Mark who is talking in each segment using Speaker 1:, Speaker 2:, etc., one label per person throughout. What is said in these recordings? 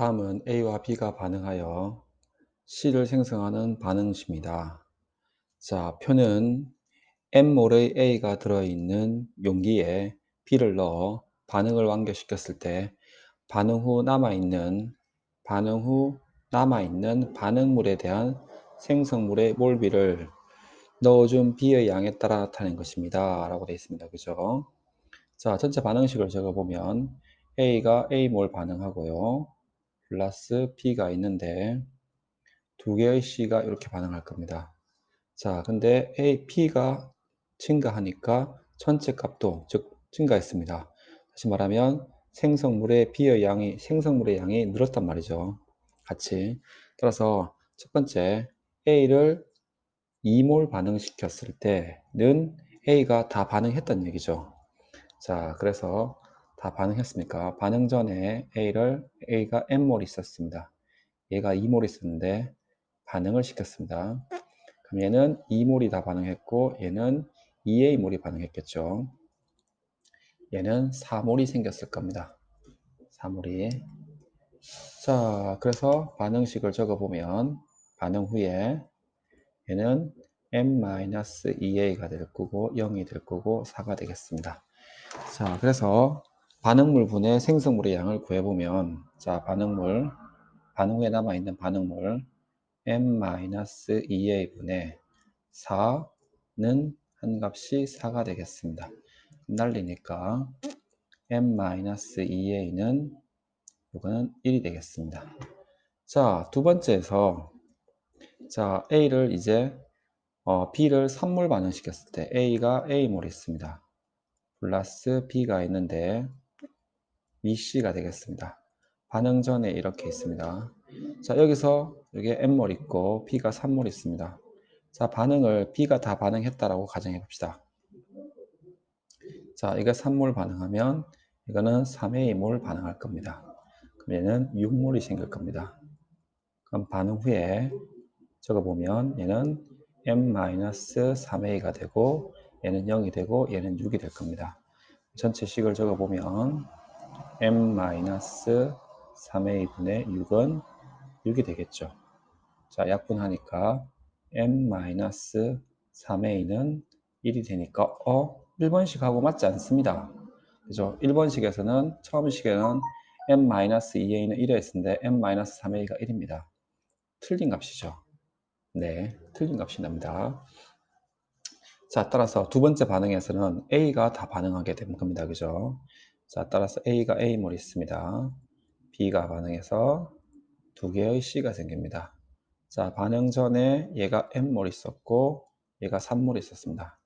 Speaker 1: 다음은 A와 B가 반응하여 C를 생성하는 반응식입니다. 자, 표는 M몰의 A가 들어있는 용기에 B를 넣어 반응을 완료시켰을 때 반응 후 남아있는 반응 후 남아있는 반응물에 대한 생성물의 몰비를 넣어준 B의 양에 따라 나타낸 것입니다. 라고 되어 있습니다. 그죠? 자, 전체 반응식을 적어보면 A가 A몰 반응하고요. 플러스 B가 있는데 두 개의 C가 이렇게 반응할 겁니다. 자, 근데 A, P가 증가하니까 전체 값도 즉 증가했습니다. 다시 말하면 생성물의 B의 양이 생성물의 양이 늘었단 말이죠. 같이. 따라서 첫 번째 A를 2몰 반응시켰을 때는 A가 다 반응했던 얘기죠. 자, 그래서 다 반응했습니까? 반응 전에 A를 A가 N몰 있었습니다. 얘가 2몰 있었는데 반응을 시켰습니다. 그럼 얘는 2몰이 다 반응했고 얘는 2A몰이 반응했겠죠. 얘는 4몰이 생겼을 겁니다. 4몰이. 자, 그래서 반응식을 적어보면 반응 후에 얘는 n-2a가 될 거고 0이 될 거고 4가 되겠습니다. 자, 그래서 반응물 분의 생성물의 양을 구해보면 자, 반응물 반응 후에 남아있는 반응물 n-2a 분의 4는 한 값이 4가 되겠습니다. 날리니까 n-2a는 이거는 1이 되겠습니다. 자, 두 번째에서 자, A를 이제 어, B를 3몰 반응시켰을 때 A가 A몰 있습니다. 플러스 B가 있는데 BC가 되겠습니다. 반응 전에 이렇게 있습니다. 자, 여기서 여기 N몰 있고 B가 3몰 있습니다. 자, 반응을 B가 다 반응했다라고 가정해 봅시다. 자, 이거 3몰 반응하면 이거는 3A몰 반응할 겁니다. 그럼 얘는 6몰이 생길 겁니다. 그럼 반응 후에 적어보면 얘는 m-3a가 되고 얘는 0이 되고 얘는 6이 될 겁니다. 전체 식을 적어보면 m-3a분의 6은 6이 되겠죠. 자, 약분하니까 m-3a는 1이 되니까 어? 1번식하고 맞지 않습니다. 그죠? 1번식에서는 처음 식에는 m-2a는 1이었는데 m-3a가 1입니다. 틀린 값이죠. 네, 틀린 값이 납니다. 자, 따라서 두 번째 반응에서는 A가 다 반응하게 된 겁니다. 그죠? 자, 따라서 A가 A몰이 있습니다. B가 반응해서 두 개의 C가 생깁니다. 자, 반응 전에 얘가 N몰 있었고 얘가 3몰 있었습니다.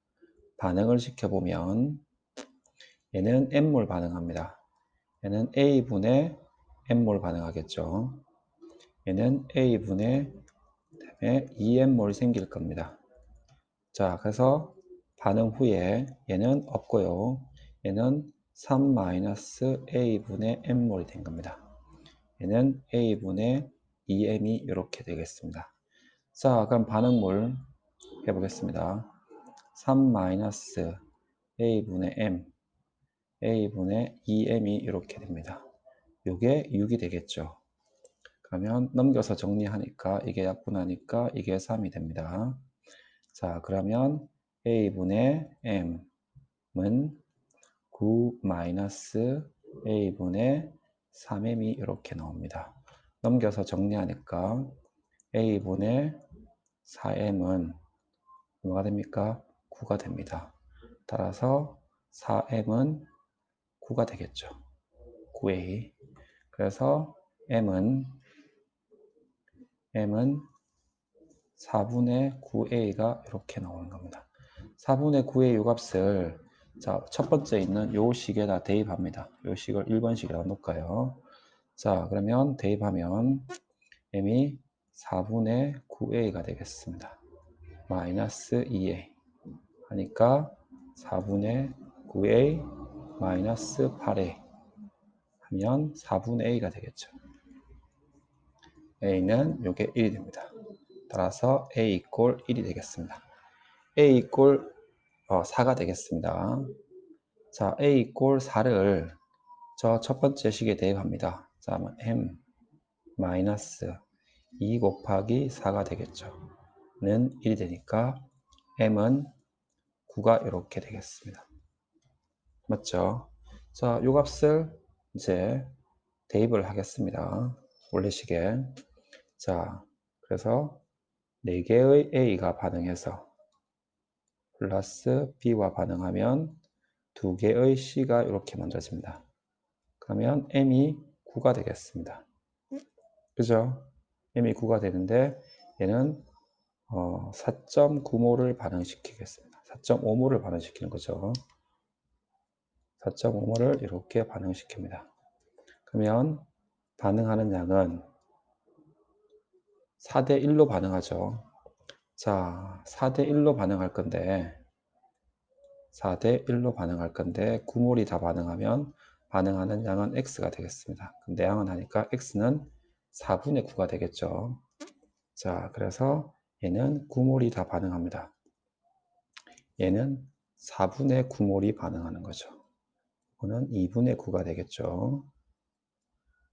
Speaker 1: 반응을 시켜보면 얘는 N몰 반응합니다. 얘는 A분의 N몰 반응하겠죠. 얘는 A분의 다음에 2N몰이 생길 겁니다. 자, 그래서 반응 후에 얘는 없고요. 얘는 3-A분의 N몰이 된 겁니다. 얘는 A분의 2M이 이렇게 되겠습니다. 자, 그럼 반응물 해보겠습니다. 3-A분의 M, A분의 2M이 이렇게 됩니다. 이게 6이 되겠죠. 그러면 넘겨서 정리하니까 이게 약분하니까 이게 3이 됩니다. 자, 그러면 A분의 M은 9-A분의 3M이 이렇게 나옵니다. 넘겨서 정리하니까 A분의 4M은 뭐가 됩니까? 9가 됩니다. 따라서 4M은 9가 되겠죠. 9A. 그래서 M은 M은 4분의 9A가 이렇게 나오는 겁니다. 4분의 9A 요 값을 자, 첫 번째 있는 요 식에다 대입합니다. 요 식을 1번 식에다 놓을까요? 자, 그러면 대입하면 M이 4분의 9A가 되겠습니다. 마이너스 2A 하니까 4분의 9A 마이너스 8A 하면 4분의 A가 되겠죠. A는 요게 1이 됩니다. 따라서 A 이꼴 1이 되겠습니다. A 이꼴 어, 4가 되겠습니다. 자, A 이꼴 4를 저 첫 번째 식에 대입합니다. 자, M 마이너스 2 곱하기 4가 되겠죠. 는 1이 되니까 m은 9가 이렇게 되겠습니다. 맞죠? 자, 요 값을 이제 대입을 하겠습니다. 원래식에. 자, 그래서 4개의 A가 반응해서 플러스 B와 반응하면 2개의 C가 이렇게 만들어집니다. 그러면 M이 9가 되겠습니다. 그죠? M이 9가 되는데 얘는 어, 4.9몰을 반응시키겠습니다. 4.5몰을 반응시키는 거죠. 4.5몰을 이렇게 반응시킵니다. 그러면 반응하는 양은 4대 1로 반응하죠. 자, 4대 1로 반응할 건데 4대 1로 반응할 건데 9몰이 다 반응하면 반응하는 양은 x가 되겠습니다. 근데 양은 하니까 x는 4분의 9가 되겠죠. 자, 그래서 얘는 9몰이 다 반응합니다. 얘는 4분의 9몰이 반응하는 거죠. 이거는 2분의 9가 되겠죠.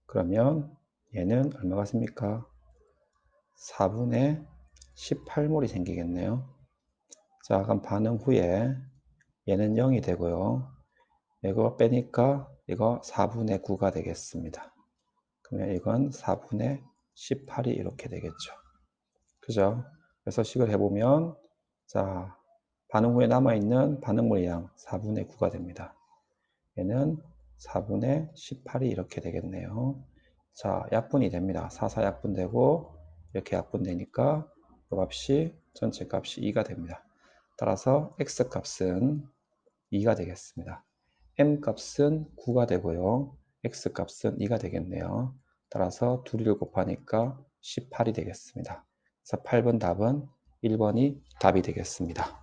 Speaker 1: 그러면 얘는 얼마가 습니까 4분의 18몰이 생기겠네요. 자, 그럼 반응 후에 얘는 0이 되고요. 이거 빼니까 이거 4분의 9가 되겠습니다. 그러면 이건 4분의 18이 이렇게 되겠죠. 그죠? 그래서 식을 해보면 자 반응 후에 남아있는 반응물의 양 4분의 9가 됩니다. 얘는 4분의 18이 이렇게 되겠네요. 자 약분이 됩니다. 4, 4 약분되고 이렇게 약분되니까 이 값이 전체 값이 2가 됩니다. 따라서 x 값은 2가 되겠습니다. m 값은 9가 되고요. x 값은 2가 되겠네요. 따라서 2를 곱하니까 18이 되겠습니다. 그래서 8번 답은 1번이 답이 되겠습니다.